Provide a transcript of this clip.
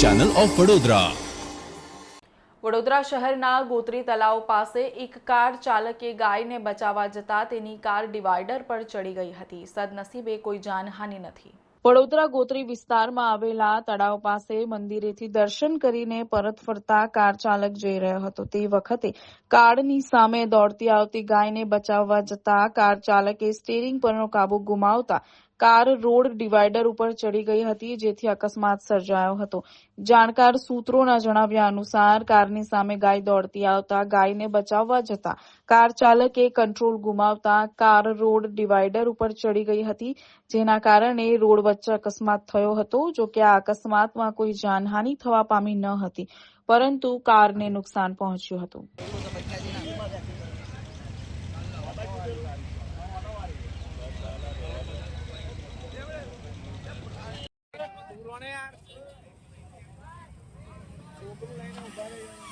Channel of Vadodara Vadodara શહેરના ગોત્રી તલાવ પાસે એક કાર ચાલકે ગાયને બચાવવા જતા તેની કાર ડિવાઈડર પર ચડી ગઈ હતી. સદનસીબે કોઈ જાનહાનિ નથી. વડોદરા ગોત્રી વિસ્તારમાં આવેલા તળાવ પાસે મંદિરેથી દર્શન કરીને પરત ફરતા કાર ચાલક જઈ રહ્યો હતો. તે વખતે કારની સામે દોડતી આવતી ગાયને બચાવવા જતા કાર ચાલકે સ્ટીરિંગ પરનો કાબુ ગુમાવતા કાર રોડ ડિવાઈડર ઉપર ચડી ગઈ હતી, જેથી અકસ્માત સર્જાયો હતો. જાણકાર સૂત્રોના જણાવ્યા અનુસાર, કારની સામે ગાય દોડતી આવતા ગાયને બચાવવા જતા કાર ચાલકે કંટ્રોલ ગુમાવતા કાર રોડ ડિવાઈડર ઉપર ચડી ગઈ હતી, જેના કારણે રોડ વચ્ચે અકસ્માત થયો હતો, જો કે આ અકસ્માતમાં કોઈ જાનહાનિ થવા પામી ન હતી, પરંતુ કારને નુકસાન પહોંચ્યું હતું. તું રોને યાર. છોકરું લઈને ઊભા રહી